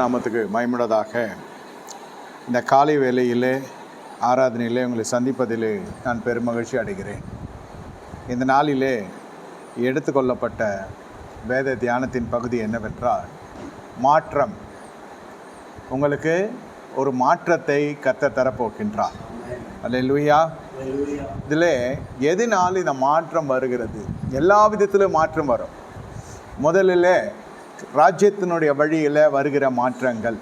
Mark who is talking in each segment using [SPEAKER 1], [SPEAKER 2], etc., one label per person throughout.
[SPEAKER 1] நாமத்துக்கு மயமுடதாக இந்த காலை வேலையிலே ஆராதனையிலே உங்களை சந்திப்பதிலே நான் பெருமகிழ்ச்சி அடைகிறேன். இந்த நாளிலே எடுத்துக்கொள்ளப்பட்ட வேத தியானத்தின் பகுதி என்னவென்றால் மாற்றம். உங்களுக்கு ஒரு மாற்றத்தை கத்த தரப்போக்கின்றார் அல்லேலூயா. இதில் எதனால் இந்த மாற்றம் வருகிறது. எல்லா விதத்திலும் மாற்றம் வரும். முதலில் ராஜ்யத்தினுடைய வழியில் வருகிற மாற்றங்கள்.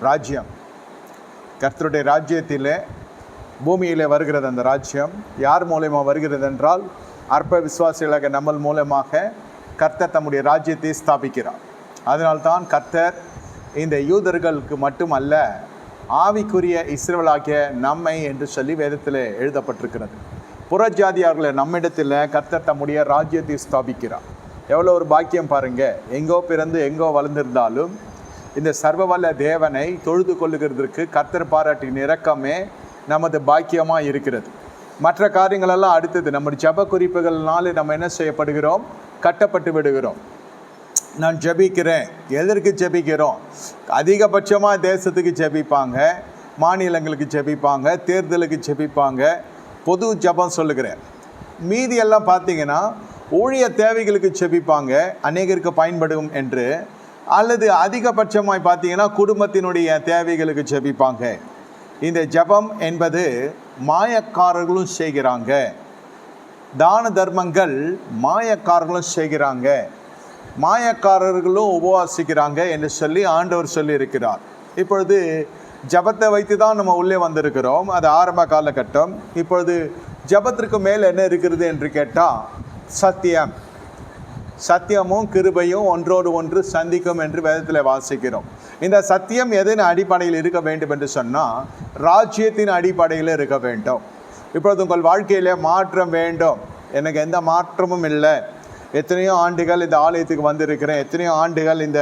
[SPEAKER 1] ராஜ்யம். கர்த்தருடைய ராஜ்யத்தில் பூமியில் வருகிறது அந்த ராஜ்யம். யார் மூலயமா வருகிறது என்றால் அற்ப விசுவாசிகளாக நம்ம மூலமாக கர்த்தர் தம்முடைய ராஜ்யத்தை ஸ்தாபிக்கிறார். அதனால்தான் கர்த்தர் இந்த யூதர்களுக்கு மட்டுமல்ல ஆவிக்குரிய இஸ்ரவேலாகிய நம்மை என்று சொல்லி வேதத்தில் எழுதப்பட்டிருக்கிறது. புறஜாதியார்களை நம்மிடத்தில் கர்த்தர் தம்முடைய ராஜ்யத்தை ஸ்தாபிக்கிறார். எவ்வளோ ஒரு பாக்கியம் பாருங்கள் எங்கோ பிறந்து எங்கோ வளர்ந்திருந்தாலும் இந்த சர்வவல்ல தேவனை தொழுது கொள்ளுகிறதுக்கு கர்த்தர் பாராட்டின் இறக்கமே நமது பாக்கியமாக இருக்கிறது. மற்ற காரியங்களெல்லாம் அடுத்தது. நம்ம ஜப குறிப்புகள்னால நம்ம என்ன செய்யப்படுகிறோம்? கட்டப்பட்டு விடுகிறோம். நான் ஜெபிக்கிறேன். எதற்கு ஜெபிக்கிறோம்? அதிகபட்சமாக தேசத்துக்கு ஜபிப்பாங்க. மாநிலங்களுக்கு ஜெபிப்பாங்க. தேர்தலுக்கு ஜபிப்பாங்க. பொது ஜெபம் சொல்லுகிறேன். மீதி எல்லாம் பார்த்தீங்கன்னா ஊழிய தேவைகளுக்கு செபிப்பாங்க அநேகருக்கு பயன்படும் என்று. அல்லது அதிகபட்சமாய் பார்த்தீங்கன்னா குடும்பத்தினுடைய தேவைகளுக்கு செபிப்பாங்க. இந்த ஜெபம் என்பது மாயக்காரர்களும் செய்கிறாங்க. தான தர்மங்கள் மாயக்காரர்களும் செய்கிறாங்க. மாயக்காரர்களும் உபவாசிக்கிறாங்க என்று சொல்லி ஆண்டவர் சொல்லி இருக்கிறார் இப்பொழுது ஜபத்தை வைத்து தான் நம்ம உள்ளே வந்திருக்கிறோம். அது ஆரம்ப காலகட்டம். இப்பொழுது ஜபத்திற்கு மேல் என்ன இருக்கிறது என்று கேட்டால் சத்தியம். சத்தியமும் கிருபையும் ஒன்றோடு ஒன்று சந்திக்கும் என்று வேதத்தில் வாசிக்கிறோம். இந்த சத்தியம் எதன் அடிப்படையில் இருக்க வேண்டும் என்று சொன்னால் ராஜ்யத்தின் அடிப்படையில் இருக்க வேண்டும். இப்பொழுது உங்கள் வாழ்க்கையிலே மாற்றம் வேண்டும். எனக்கு எந்த மாற்றமும் இல்லை. எத்தனையோ ஆண்டுகள் இந்த ஆலயத்துக்கு வந்திருக்கிறேன். எத்தனையோ ஆண்டுகள் இந்த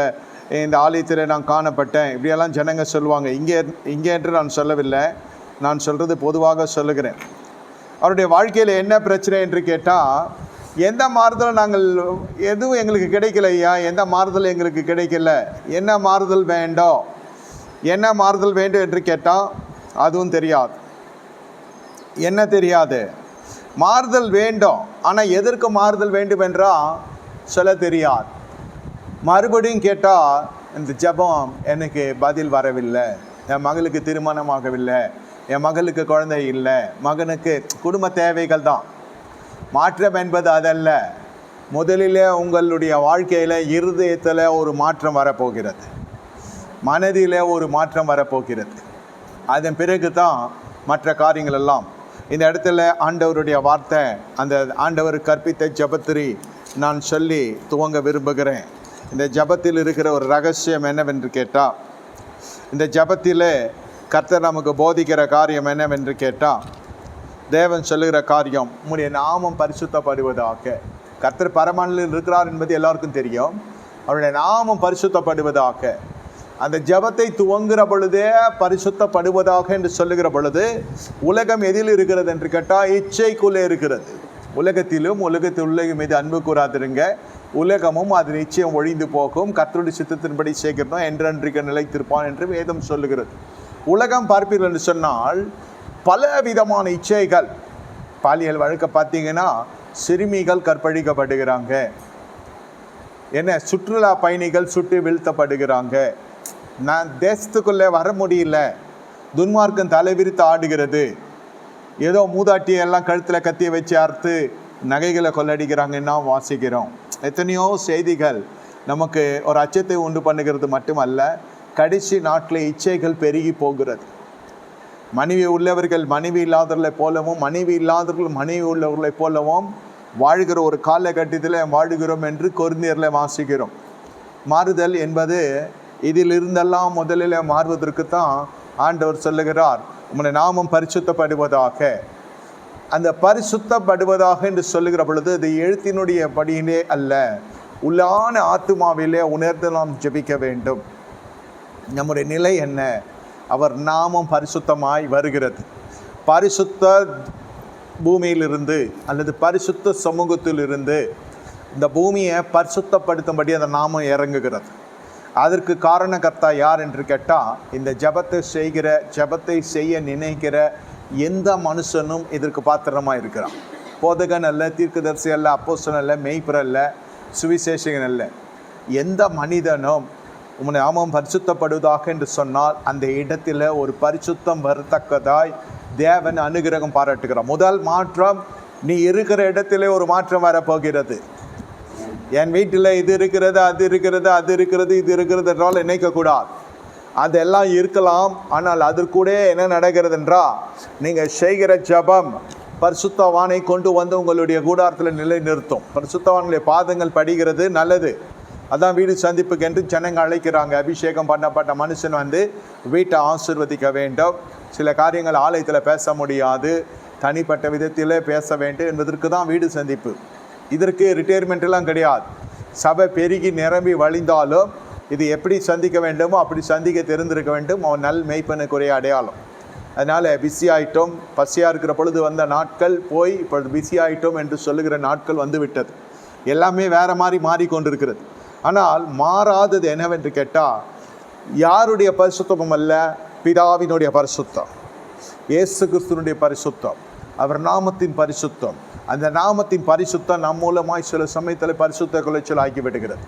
[SPEAKER 1] இந்த ஆலயத்தில் நான் காணப்பட்டேன். இப்படியெல்லாம் ஜனங்க சொல்லுவாங்க. இங்கே இங்கே என்று நான் சொல்லவில்லை. நான் சொல்கிறது பொதுவாக சொல்லுகிறேன். அவருடைய வாழ்க்கையில் என்ன பிரச்சனை என்று கேட்டால் எந்த மாறுதலும் நாங்கள் எதுவும் எங்களுக்கு கிடைக்கல ஐயா? எந்த மாறுதல் எங்களுக்கு கிடைக்கல? என்ன மாறுதல் வேண்டும்? என்ன மாறுதல் வேண்டும் என்று கேட்டால் அதுவும் தெரியாது. என்ன தெரியாது? மாறுதல் வேண்டும். ஆனால் எதற்கு மாறுதல் வேண்டும் என்றால் சொல்ல தெரியாது. மறுபடியும் கேட்டால் இந்த ஜெபம் எனக்கு பதில் வரவில்லை. என் மகளுக்கு திருமணமாகவில்லை. என் மகளுக்கு குழந்தை இல்லை. மகனுக்கு குடும்ப தேவைகள் தான். மாற்றம் என்பது அதல்ல. முதலிலே உங்களுடைய வாழ்க்கையில் இருதயத்தில் ஒரு மாற்றம் வரப்போகிறது. மனதிலே ஒரு மாற்றம் வரப்போகிறது. அதன் பிறகு தான் மற்ற காரியங்கள் எல்லாம். இந்த இடத்துல ஆண்டவருடைய வார்த்தை அந்த ஆண்டவர் கற்பித்த ஜபத்திரி நான் சொல்லி துவங்க விரும்புகிறேன். இந்த ஜபத்தில் இருக்கிற ஒரு ரகசியம் என்னவென்று கேட்டால் இந்த ஜபத்தில் கர்த்தர் நமக்கு போதிக்கிற காரியம் என்னவென்று கேட்டால் தேவன் சொல்லுகிற காரியம் உம்முடைய நாமம் பரிசுத்தப்படுவதாக. கர்த்தர் பரமானில் இருக்கிறார் என்பது எல்லாருக்கும் தெரியும். அவருடைய நாமம் பரிசுத்தப்படுவதாக. அந்த ஜபத்தை துவங்குகிற பொழுதே பரிசுத்தப்படுவதாக என்று சொல்லுகிற பொழுது உலகம் எதில் இருக்கிறது என்று கேட்டால் இச்சைக்குள்ளே இருக்கிறது. உலகத்திலும் உலகத்தில் உள்ளே மீது அன்பு கூறாதிருங்க. உலகமும் அது நிச்சயம் ஒழிந்து போகும். கத்தருடைய சித்தத்தின்படி சேர்க்கிறோம் என்றென்றைக்கு நிலைத்திருப்பான் என்று வேதம் சொல்லுகிறது. உலகம் பார்ப்பீர்கள் என்று சொன்னால் பல விதமான இச்சைகள். பாலியல் வழக்க பார்த்தீங்கன்னா சிறுமிகள் கற்பழிக்கப்படுகிறாங்க. என்ன சுற்றுலா பயணிகள் சுட்டு வீழ்த்தப்படுகிறாங்க. நான் தேசத்துக்குள்ளே வர முடியல. துன்மார்க்கம் தலைவிரித்து ஆடுகிறது. ஏதோ மூதாட்டியெல்லாம் கழுத்தில் கத்தியை வச்சு அறுத்து நகைகளை கொள்ளடிக்கிறாங்கன்னா வாசிக்கிறோம். எத்தனையோ செய்திகள் நமக்கு ஒரு அச்சத்தை உண்டு பண்ணுகிறது மட்டுமல்ல கடைசி நாட்டில் இச்சைகள் பெருகி போகிறது. மனைவி உள்ளவர்கள் மனைவி இல்லாதவர்களை போலவும் மனைவி இல்லாதவர்கள் மனைவி உள்ளவர்களைப் போலவும் வாழ்கிற ஒரு காலகட்டத்தில் வாழுகிறோம் என்று கொருந்தியரில் வாசிக்கிறோம். மாறுதல் என்பது இதில் இருந்தெல்லாம் முதலில் மாறுவதற்கு தான் ஆண்டவர் சொல்லுகிறார் உங்களை நாமம் பரிசுத்தப்படுவதாக. அந்த பரிசுத்தப்படுவதாக என்று சொல்லுகிற பொழுது இது எழுத்தினுடைய படியிலே அல்ல உள்ளான ஆத்துமாவிலே உணர்ந்து நாம் ஜெபிக்க வேண்டும். நம்முடைய நிலை என்ன? அவர் நாமம் பரிசுத்தமாய் வருகிறது. பரிசுத்த பூமியிலிருந்து அல்லது பரிசுத்த சமூகத்திலிருந்து இந்த பூமியை பரிசுத்தப்படுத்தும்படி அந்த நாமம் இறங்குகிறது. அதற்கு காரணகர்த்தா யார் என்று கேட்டால் இந்த ஜெபத்தை செய்கிற ஜெபத்தை செய்ய நினைக்கிற எந்த மனுஷனும் இதற்கு பாத்திரமாக இருக்கிறான். போதகன் அல்ல தீர்க்கதரிசி அல்ல அப்போசன் அல்ல மெய்ப்பர் அல்ல சுவிசேஷகன் அல்ல. எந்த மனிதனும் உம்முடைய நாமம் பரிசுத்தப்படுவதாக என்று சொன்னால் அந்த இடத்துல ஒரு பரிசுத்தம் வரத்தக்கதாய் தேவன் அனுகிரகம் பாராட்டுகிறார். முதல் மாற்றம் நீ இருக்கிற இடத்திலே ஒரு மாற்றம் வரப்போகிறது. என் வீட்டில் இது இருக்கிறது அது இருக்கிறது அது இருக்கிறது இது இருக்கிறது என்றால் நினைக்கக்கூடாது. அதெல்லாம் இருக்கலாம் ஆனால் அதற்கூட என்ன நடக்கிறது என்றால் நீங்கள் செய்கிற ஜபம் பரிசுத்தவானை கொண்டு வந்து உங்களுடைய கூடாரத்தில் நிலை நிறுத்தும் பரிசுத்தவானுடைய பாதங்கள் படிகிறது நல்லது. அதான் வீடு சந்திப்புக்கு என்று ஜனங்க அழைக்கிறாங்க. அபிஷேகம் பண்ணப்பட்ட மனுஷன் வந்து வீட்டை ஆசிர்வதிக்க வேண்டும். சில காரியங்கள் ஆலயத்தில் பேச முடியாது. தனிப்பட்ட விதத்திலே பேச வேண்டும் என்பதற்கு தான் வீடு சந்திப்பு. இதற்கு ரிட்டையர்மெண்ட்லாம் கிடையாது. சபை பெருகி நிரம்பி வழிந்தாலும் இது எப்படி சந்திக்க வேண்டுமோ அப்படி சந்திக்க தெரிந்திருக்க வேண்டும். அவன் நல் மெய்ப்பனுக்குரிய அடையாளம். அதனால் பிஸி பசியாக இருக்கிற பொழுது வந்த நாட்கள் போய் இப்பொழுது பிஸி என்று சொல்லுகிற நாட்கள் வந்து விட்டது. எல்லாமே வேறு மாதிரி மாறிக்கொண்டிருக்கிறது. ஆனால் மாறாதது என்னவென்று கேட்டால் யாருடைய பரிசுத்தமும் அல்ல பிதாவினுடைய பரிசுத்தம். இயேசு கிறிஸ்துனுடைய பரிசுத்தம். அவர் நாமத்தின் பரிசுத்தம். அந்த நாமத்தின் பரிசுத்தம் நம் மூலமாய் சில சமயத்தில் பரிசுத்த குலைச்சல் ஆக்கி விடுகிறது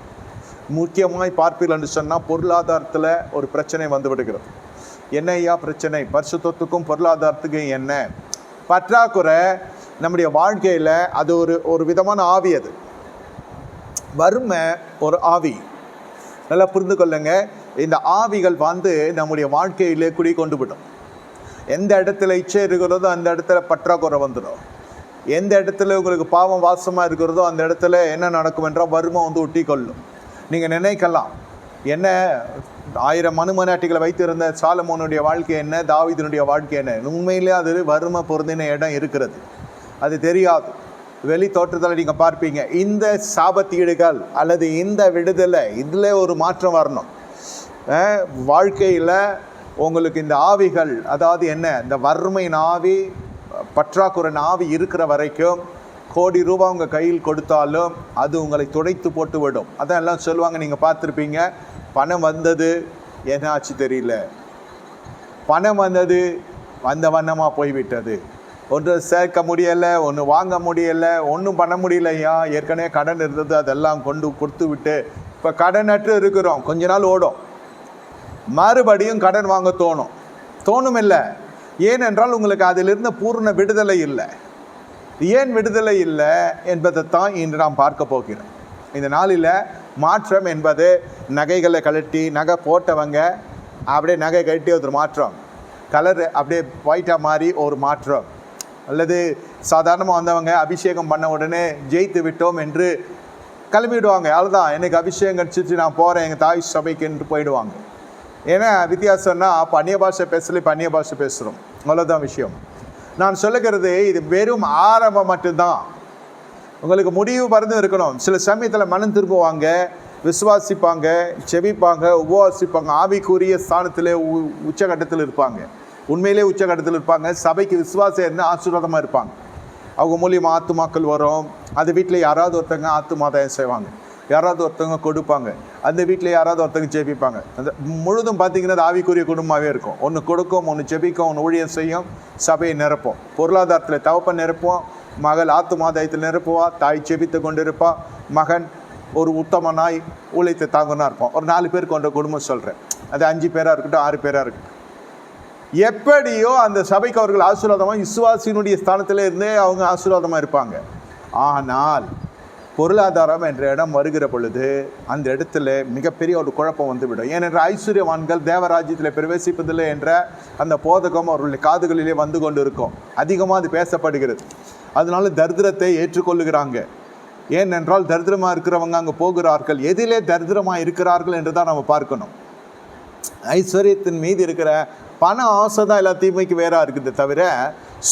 [SPEAKER 1] முக்கியமாய் பார்ப்பீர்கள் என்று சொன்னால் பொருளாதாரத்தில் ஒரு பிரச்சனை வந்து விடுகிறது என்ன ஐயா பிரச்சனை? பரிசுத்தத்துக்கும் பொருளாதாரத்துக்கும் என்ன? பற்றாக்குறை நம்முடைய வாழ்க்கையில் அது ஒரு ஒரு விதமான ஆவி அது. வறுமை ஒரு ஆவி. நல்லா புரிந்து கொள்ளுங்க. இந்த ஆவிகள் வந்து நம்முடைய வாழ்க்கையிலே குடி கொண்டு விடும். எந்த இடத்துல இச்சை இருக்கிறதோ அந்த இடத்துல பற்றாக்குறை வந்துடும். எந்த இடத்துல உங்களுக்கு பாவம் வாசமாக இருக்கிறதோ அந்த இடத்துல என்ன நடக்கும் என்றால் வறுமை வந்து ஒட்டி கொள்ளும் நீங்கள் நினைக்கலாம். என்ன ஆயிரம் மனுமனாட்டிகளை வைத்திருந்த சாலமோனுடைய வாழ்க்கை என்ன தாவிதனுடைய வாழ்க்கை என்ன? உண்மையிலே அது வறுமை பொருந்தின இடம் இருக்கிறது. அது தெரியாது. வெளி தோற்றத்தில் நீங்கள் பார்ப்பீங்க. இந்த சாபத்தீடுகள் அல்லது இந்த விடுதலை இதில் ஒரு மாற்றம் வரணும். வாழ்க்கையில் உங்களுக்கு இந்த ஆவிகள் அதாவது என்ன இந்த வறுமையின் ஆவி பற்றாக்குறை ஆவி இருக்கிற வரைக்கும் கோடி ரூபா உங்கள் கையில் கொடுத்தாலும் அது உங்களை துடைத்து போட்டு விடும். அதான் எல்லாம் சொல்லுவாங்க நீங்கள் பார்த்துருப்பீங்க பணம் வந்தது என்ன ஆச்சு தெரியல. பணம் வந்தது வந்த வண்ணமாக போய்விட்டது. ஒன்று சேர்க்க முடியலை ஒன்று வாங்க முடியலை ஒன்றும் பண்ண முடியலையா ஏற்கனவே கடன் இருந்தது அதெல்லாம் கொண்டு கொடுத்து விட்டு இப்போ கடனற்று இருக்கிறோம். கொஞ்ச நாள் ஓடும். மறுபடியும் கடன் வாங்க தோணும். தோணும் இல்லை ஏனென்றால் உங்களுக்கு அதிலிருந்து பூர்ண விடுதலை இல்லை. ஏன் விடுதலை இல்லை என்பதைத்தான் இன்று நாம் பார்க்க போகிறோம். இந்த நாளில் மாற்றம் என்பது நகைகளை கழட்டி நகை போட்டவங்க அப்படியே நகை கழட்டி ஒரு மாற்றம். கலர் அப்படியே ஒயிட்டாக மாறி ஒரு மாற்றம். அல்லது சாதாரணமாக வந்தவங்க அபிஷேகம் பண்ண உடனே ஜெயித்து விட்டோம் என்று கிளம்பிடுவாங்க. அவ்வளோதான் எனக்கு அபிஷேகம் கிடச்சிச்சு நான் போகிறேன் எங்கள் தாய் சபைக்கு என்று போயிடுவாங்க. ஏன்னா வித்தியாசம்னா அப்போ அந்நிய பாஷை பேசல இப்போ அந்நிய பாஷை பேசுகிறோம் அவ்வளோதான் விஷயம். நான் சொல்லுகிறது இது வெறும் ஆரம்பம் மட்டும்தான். உங்களுக்கு முடிவு பறந்து இருக்கணும். சில சமயத்தில் மனம் திரும்புவாங்க விசுவாசிப்பாங்க செவிப்பாங்க உபவாசிப்பாங்க ஆவிக்குரிய ஸ்தானத்தில் உ உச்சகட்டத்தில் இருப்பாங்க. உண்மையிலே உச்சகட்டத்தில் இருப்பாங்க. சபைக்கு விசுவாசம் இருந்தால் ஆசீர்வாதமாக இருப்பாங்க. அவங்க மூலியமாக ஆத்துமாக்கள் வரும். அந்த வீட்டில் யாராவது ஒருத்தங்க ஆத்துமாதாயம் செய்வாங்க. யாராவது ஒருத்தவங்க கொடுப்பாங்க. அந்த வீட்டில் யாராவது ஒருத்தவங்க ஜெபிப்பாங்க. அந்த முழுதும் பார்த்தீங்கன்னா அது ஆவிக்குரிய குடும்பமாகவே இருக்கும். ஒன்று கொடுக்கும் ஒன்று ஜெபிக்கும் ஒன்று ஊழியம் செய்யும். சபையை நிரப்போம். பொருளாதாரத்தில் தவப்பை நிரப்புவோம் மகள் ஆத்துமாதாயத்தில் நிரப்புவா. தாய் ஜெபித்து கொண்டிருப்பா. மகன் ஒரு உத்தமனாய் ஊழியத்தை தாங்கனா இருப்போம் ஒரு நாலு பேர் கொண்ட குடும்பம் சொல்கிறேன் அது அஞ்சு பேராக இருக்கட்டும் ஆறு பேராக இருக்கட்டும். எப்படியோ அந்த சபைக்கு அவர்கள் ஆசீர்வாதமாக விசுவாசியினுடைய ஸ்தானத்தில் இருந்தே அவங்க ஆசீர்வாதமாக இருப்பாங்க. ஆனால் பொருளாதாரம் என்ற இடம் வருகிற பொழுது அந்த இடத்துல மிகப்பெரிய ஒரு குழப்பம் வந்துவிடும். ஏனென்றால் ஐஸ்வர்யவான்கள் தேவராஜ்யத்தில் பிரவேசிப்பதில்லை என்ற அந்த போதகம் அவர்களுடைய காதுகளிலே வந்து கொண்டு இருக்கும் அதிகமாக அது பேசப்படுகிறது. அதனால தரித்திரத்தை ஏற்றுக்கொள்ளுகிறாங்க. ஏனென்றால் தரித்திரமாக இருக்கிறவங்க அங்கே போகிறார்கள். எதிலே தரித்திரமாக இருக்கிறார்கள் என்று தான் நம்ம பார்க்கணும். ஐஸ்வர்யத்தின் மீது இருக்கிற பண ஆசை தான் எல்லா தீமைக்கு வேறா இருக்குது தவிர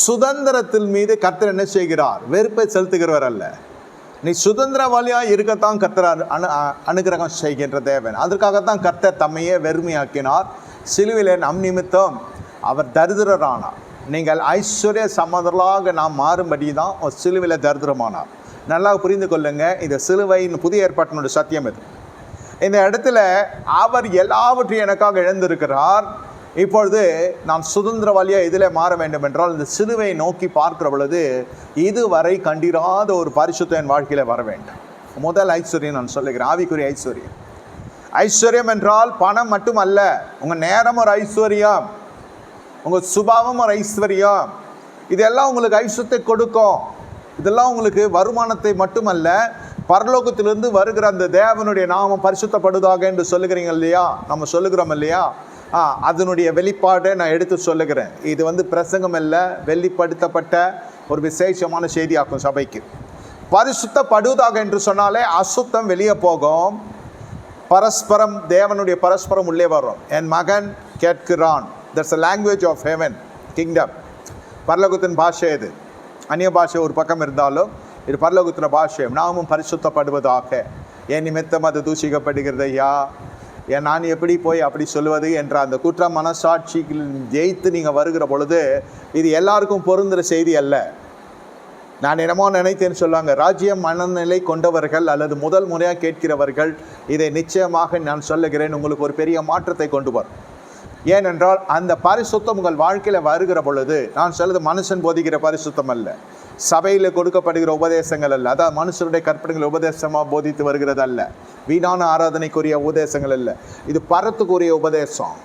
[SPEAKER 1] சுதந்திரத்தின் மீது கர்த்தர் என்ன செய்கிறார்? வெறுப்பை செலுத்துகிறவர் அல்ல. நீ சுதந்திரவாளியாக இருக்கத்தான் கர்த்தர் அனு அனுகிரகம் செய்கின்ற தேவன். அதற்காகத்தான் கர்த்தர் தம்மையே வெறுமையாக்கினார். சிலுவிலே நம் நிமித்தம் அவர் தரிதிரரானார் நீங்கள் ஐஸ்வர்ய சமதலாக நாம் மாறும்படி தான் ஒரு சிலுவில தரிதிரமானார் நல்லா புரிந்து கொள்ளுங்க இந்த சிலுவையின் புதிய ஏற்பாட்டினுடைய சத்தியம் இது. இந்த இடத்துல அவர் எல்லாவற்றையும் எனக்காக இழந்திருக்கிறார். இப்பொழுது நான் சுதந்திரவாளியாக இதில் மாற வேண்டும் என்றால் இந்த சிலுவை நோக்கி பார்க்கிற பொழுது இதுவரை கண்டிராத ஒரு பரிசுத்தம் என் வாழ்க்கையில் வர வேண்டும். முதல் ஐஸ்வர்யம் நான் சொல்லுகிறேன். ஆவிக்குரிய ஐஸ்வர்யம். ஐஸ்வர்யம் என்றால் பணம் மட்டும் அல்ல உங்கள் நேரம் ஒரு ஐஸ்வர்யம். உங்கள் சுபாவம் ஒரு ஐஸ்வர்யம். இதெல்லாம் உங்களுக்கு ஐஸ்வத்தை கொடுக்கும். இதெல்லாம் உங்களுக்கு வருமானத்தை மட்டுமல்ல. பரலோகத்திலிருந்து வருகிற அந்த தேவனுடைய நாமம் பரிசுத்தப்படுதாக என்று சொல்லுகிறீங்க இல்லையா? நம்ம சொல்லுகிறோம் இல்லையா? அதனுடைய வெளிப்பாடை நான் எடுத்து சொல்லுகிறேன். இது வந்து பிரசங்கம் இல்லை வெளிப்படுத்தப்பட்ட ஒரு விசேஷமான செய்தியாக்கும் சபைக்கு. பரிசுத்தப்படுவதாக என்று சொன்னாலே அசுத்தம் வெளியே போகும். பரஸ்பரம் தேவனுடைய பரஸ்பரம் உள்ளே வரும். என் மகன் கேட்கிறான். That's a language of heaven kingdom பரலோகத்தின் பாஷை இது. அந்நிய பாஷை ஒரு பக்கம் இருந்தாலும் இது பரலோகத்தின் பாஷை. நாமும் பரிசுத்தப்படுவதாக. என் நிமித்தம் அது தூஷிக்கப்படுகிறது ஐயா. நான் எப்படி போய் அப்படி சொல்லுவது என்ற அந்த குற்ற மனசாட்சியில் ஜெயித்து நீங்கள் வருகிற பொழுது இது எல்லாருக்கும் பொருந்துகிற செய்தி அல்ல. நான் என்னமோ நினைத்தேன்னு சொல்லுவாங்க ராஜ்யம் மனநிலை கொண்டவர்கள் அல்லது முதல் முறையாக கேட்கிறவர்கள் இதை நிச்சயமாக நான் சொல்லுகிறேன் உங்களுக்கு ஒரு பெரிய மாற்றத்தை கொண்டு வரும். ஏனென்றால் அந்த பரிசுத்தம் உங்கள் வாழ்க்கையில் வருகிற பொழுது நான் சொல்லுது மனுஷன் போதிக்கிற பரிசுத்தம் அல்ல. சபையில் கொடுக்கப்படுகிற உபதேசங்கள் அல்ல. அதாவது மனுஷருடைய கற்பனைகள் உபதேசமாக போதித்து வருகிறது அல்ல. வீணான ஆராதனைக்குரிய உபதேசங்கள் அல்ல. இது பரத்துக்குரிய உபதேசம்.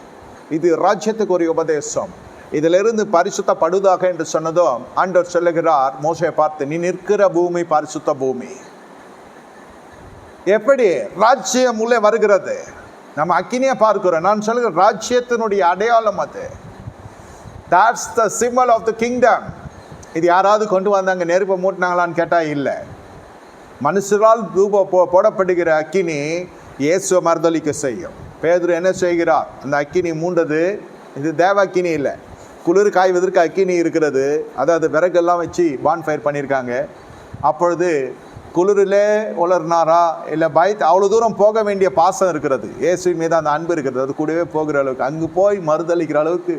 [SPEAKER 1] இது ராஜ்யத்துக்குரிய உபதேசம். இதிலிருந்து பரிசுத்தப்படுவதாக என்று சொன்னதும் ஆண்டவர் சொல்லுகிறார் மோசையை பார்த்து நீ நிற்கிற பூமி பரிசுத்த பூமி. எப்படி? ராஜ்யம் உள்ளே வருகிறது. நம்ம அக்கினியை பார்க்கிறோம். நான் சொல்லுகிற ராஜ்யத்தினுடைய அடையாளம் அது. That's the symbol of the kingdom இது யாராவது கொண்டு வந்தாங்க நெருப்பை மூட்டினாங்களான்னு கேட்டால் இல்லை. மனுஷரால் தூப போ போடப்படுகிற அக்கினி இயேசுவை மறுதளிக்க செய்யும். பேதுரு என்ன செய்கிறார்? அந்த அக்கினி மூண்டது இது தேவ அக்கினி இல்லை. குளிர் காய்வதற்கு அக்கினி இருக்கிறது. அதாவது விறகெல்லாம் வச்சு பான்ஃபயர் பண்ணியிருக்காங்க. அப்பொழுது குளிரிலே உலர்னாரா? இல்லை பயத்து அவ்வளோ தூரம் போக வேண்டிய பாசம் இருக்கிறது. இயேசு மீது அந்த அன்பு இருக்கிறது. அது கூடவே போகிற அளவுக்கு அங்கே போய் மறுதளிக்கிற அளவுக்கு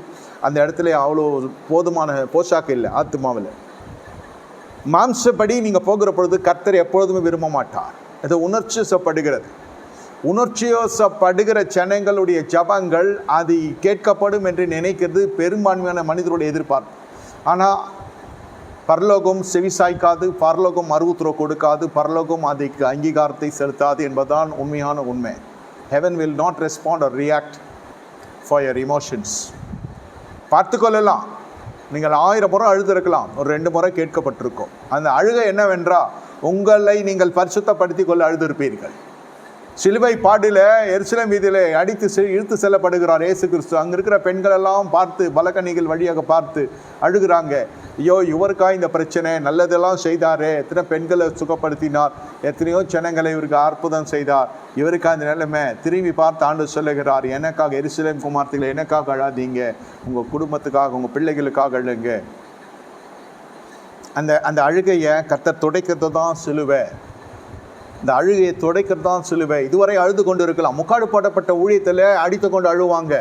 [SPEAKER 1] அந்த இடத்துல அவ்வளோ போதுமான போஷாக்கு இல்லை ஆத்மாவில் மாம்சப்படி நீங்கள் போகிற பொழுது கர்த்தர் எப்பொழுதுமே விரும்ப மாட்டார். இது உணர்ச்சிசப்படுகிறது. உணர்ச்சியோசப்படுகிற ஜனங்களுடைய ஜபங்கள் அது கேட்கப்படும் என்று நினைக்கிறது பெரும்பான்மையான மனிதருடைய எதிர்பார்ப்பு. ஆனால் பரலோகம் செவிசாய்க்காது பரலோகம் மறுவுத்துற கொடுக்காது பரலோகம் அதுக்கு அங்கீகாரத்தை செலுத்தாது என்பதுதான் உண்மையான உண்மை. Heaven will not respond or react for your emotions பார்த்துக்கொள்ளலாம். நீங்கள் ஆயிரம் முறை அழுதுருக்கலாம். ஒரு ரெண்டு முறை கேட்கப்பட்டிருக்கும். அந்த அழுகை என்னவென்றால் உங்களை நீங்கள் பரிசுத்தப்படுத்தி கொள்ள அழுதிருப்பீர்கள். சிலுவை பாடில எரிசிலம் வீதியில அடித்து செ- இழுத்து செல்லப்படுகிறார் இயேசு கிறிஸ்து அங்க இருக்கிற பெண்கள் எல்லாம் பார்த்து பலகணிகள் வழியாக பார்த்து அழுகிறாங்க. ஐயோ இவருக்கா இந்த பிரச்சனை? நல்லதெல்லாம் செய்தாரே. எத்தனை பெண்களை சுகப்படுத்தினார். எத்தனையோ ஜனங்களை இவருக்கு அற்புதம் செய்தார். இவருக்கா இந்த நிலைமை? திரும்பி பார்த்து ஆண்டு சொல்லுகிறார் எனக்காக எருசலேம் குமார்த்திகளை எனக்காக அழாதீங்க. உங்க குடும்பத்துக்காக உங்க பிள்ளைகளுக்காக அழுங்க. அந்த அந்த அழுகையை கத்த துடைக்கிறது தான் சிலுவை. இந்த அழுகையை துடைக்கிறது தான் சிலுவை இதுவரை அழுது கொண்டு இருக்கலாம் முக்காடு போடப்பட்ட ஊழியத்தில் அடித்து கொண்டு அழுவாங்க.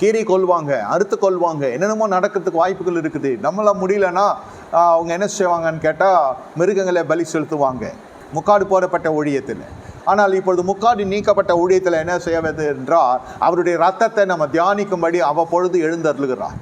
[SPEAKER 1] கீறி கொள்வாங்க அறுத்து கொள்வாங்க என்னென்னமோ நடக்கிறதுக்கு வாய்ப்புகள் இருக்குது. நம்மளால் முடியலன்னா அவங்க என்ன செய்வாங்கன்னு கேட்டால் மிருகங்களை பலி செலுத்துவாங்க. முக்காடு போடப்பட்ட ஊழியத்தில். ஆனால் இப்பொழுது முக்காடு நீக்கப்பட்ட ஊழியத்தில் என்ன செய்வது என்றால் அவருடைய ரத்தத்தை நம்ம தியானிக்கும்படி அவ்வப்பொழுது எழுந்தருளுகிறார்.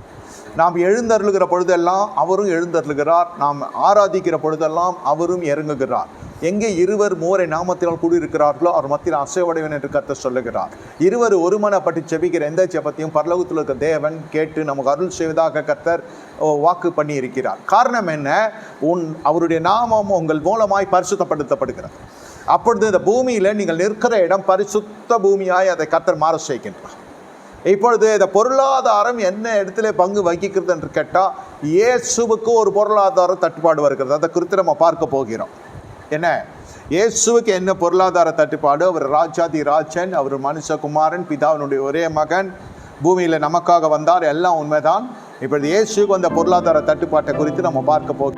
[SPEAKER 1] நாம் எழுந்தருளுகிற பொழுதெல்லாம் அவரும் எழுந்தருளுகிறார். நாம் ஆராதிக்கிற பொழுதெல்லாம் அவரும் இறங்குகிறார். எங்கே இருவர் மூவரை நாமத்தினால் கூடியிருக்கிறார்களோ அவர் மத்தியில் அசைவடைவன் என்று கர்த்தர் சொல்லுகிறார். இருவர் ஒருமனப்பட்டு செபிக்கிற எந்த செபத்தையும் பரலோகத்தில் இருக்க தேவன் கேட்டு நமக்கு அருள் செய்வதாக கர்த்தர் ஓ, வாக்கு பண்ணி இருக்கிறார் காரணம் என்ன? உன் அவருடைய நாமம் உங்கள் மூலமாய் பரிசுத்தப்படுத்தப்படுகிறது. அப்பொழுது இந்த பூமியில் நீங்கள் நிற்கிற இடம் பரிசுத்த பூமியாய் அதை கர்த்தர் மாற செய்கின்றார். இப்பொழுது இந்த பொருளாதாரம் என்ன இடத்துல பங்கு வகிக்கிறது என்று கேட்டால் இயேசுவுக்கு ஒரு பொருளாதார தட்டுப்பாடு வருகிறது. அதை குறித்து நம்ம பார்க்க போகிறோம். என்ன? இயேசுவுக்கு என்ன பொருளாதார தட்டுப்பாடு? அவர் ராஜாதி ராஜன் அவர் மனுஷகுமாரன் பிதாவினுடைய ஒரே மகன். பூமியில் நமக்காக வந்தார். எல்லாம் உண்மைதான். இப்பொழுது இயேசுக்கு வந்த பொருளாதார தட்டுப்பாட்டை குறித்து நம்ம பார்க்க போகிறோம்.